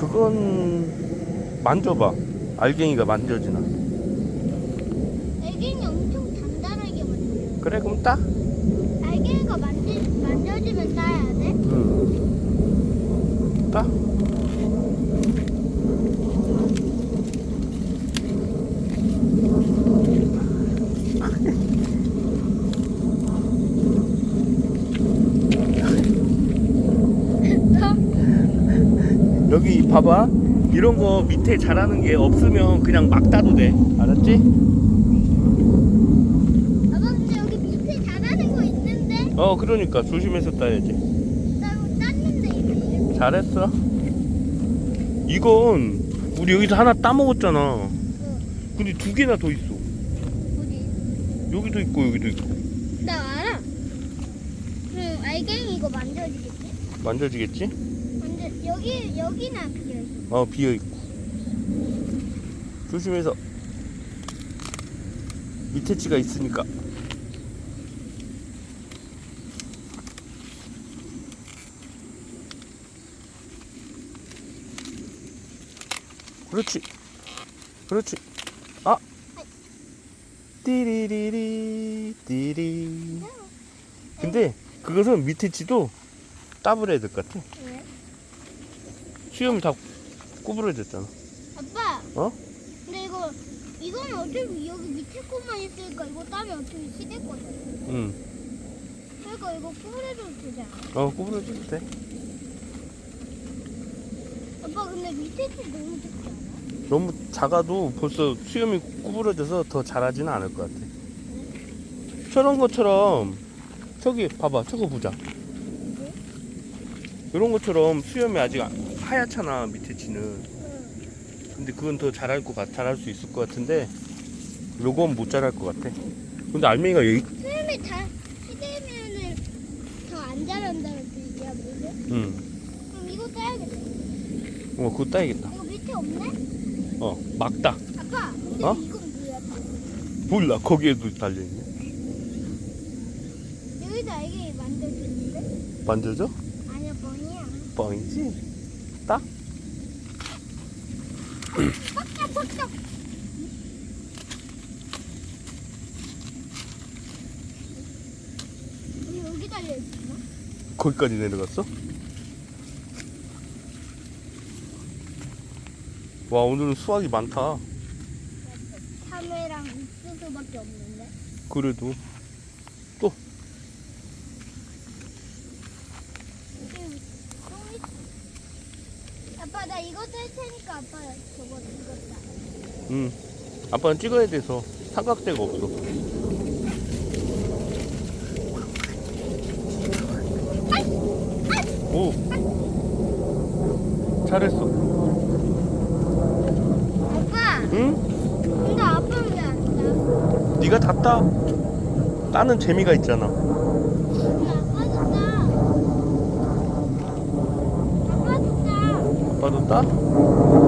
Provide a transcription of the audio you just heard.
그건 만져봐. 알갱이가 만져지나. 알갱이 엄청 단단하게 만들어요. 그래 그럼 따. 알갱이가 만지, 만져지면 따야 돼? 응. 따. 여기 봐봐. 이런 거 밑에 자라는 게 없으면 그냥 막 따도 돼. 알았지? 아빠 근데 여기 밑에 자라는 거 있는데? 어, 그러니까 조심해서 따야지. 나 이거 땄는데. 잘했어. 이건 우리 여기서 하나 따먹었잖아. 응. 근데 두 개나 더 있어. 어디? 여기도 있고 여기도 있고. 나 알아. 그럼 알갱이 이거 만져지겠지? 만져지겠지? 여기 여기나 비어 있어. 어 비어 있고. 조심해서. 밑에 치가 있으니까. 그렇지. 그렇지. 아. 띠리리리 띠리. 근데 그것은 밑에 치도 따블해야 될것 같아. 왜? 수염이 다 구부러졌잖아. 아빠. 어? 근데 이거 이건 어차피 여기 밑에 코만 있으니까 이거 따면 어차피 시될 거잖아. 응. 그러니까 이거 구부려줘도 되지 않아? 어, 구부러져도 돼. 아빠 근데 밑에 티 너무 작지 않아? 너무 작아도 벌써 수염이 구부러져서 더 자라지는 않을 것 같아. 저런 것처럼 저기 봐봐, 저거 보자. 이런 것처럼 수염이 아직 하얗잖아 밑에 치는. 응. 근데 그건 더 자랄 것 같, 자랄 수 있을 것 같은데 요건 못 자랄 것 같아. 근데 알맹이가 여기, 수염이 다 시되면은 더 안 자란다는 뜻이야 뭐지? 응. 그럼 이거 따야겠다. 어, 그거 따야겠다. 이거 밑에 없네? 어, 막다. 아빠 근데 어? 이건 뭐야? 몰라, 거기에도 달려있네. 여기도 알갱이 만들어주는데? 만져줘? 아니야 뻥이야. 뻥이지? 여기 달려있구나? 거기까지 내려갔어? 와 오늘은 수확이 많다 참외랑 옥수수밖에 없는데? 그래도 지 아빠 나 이거 뗄 테니까 아빠 저거 이거 따. 응 아빠는 찍어야 돼서 삼각대가 없어 오 잘했어 아빠 응? 근데 아빠는 왜안 따? 네가 다 따. 따는 재미가 있잖아 não tá?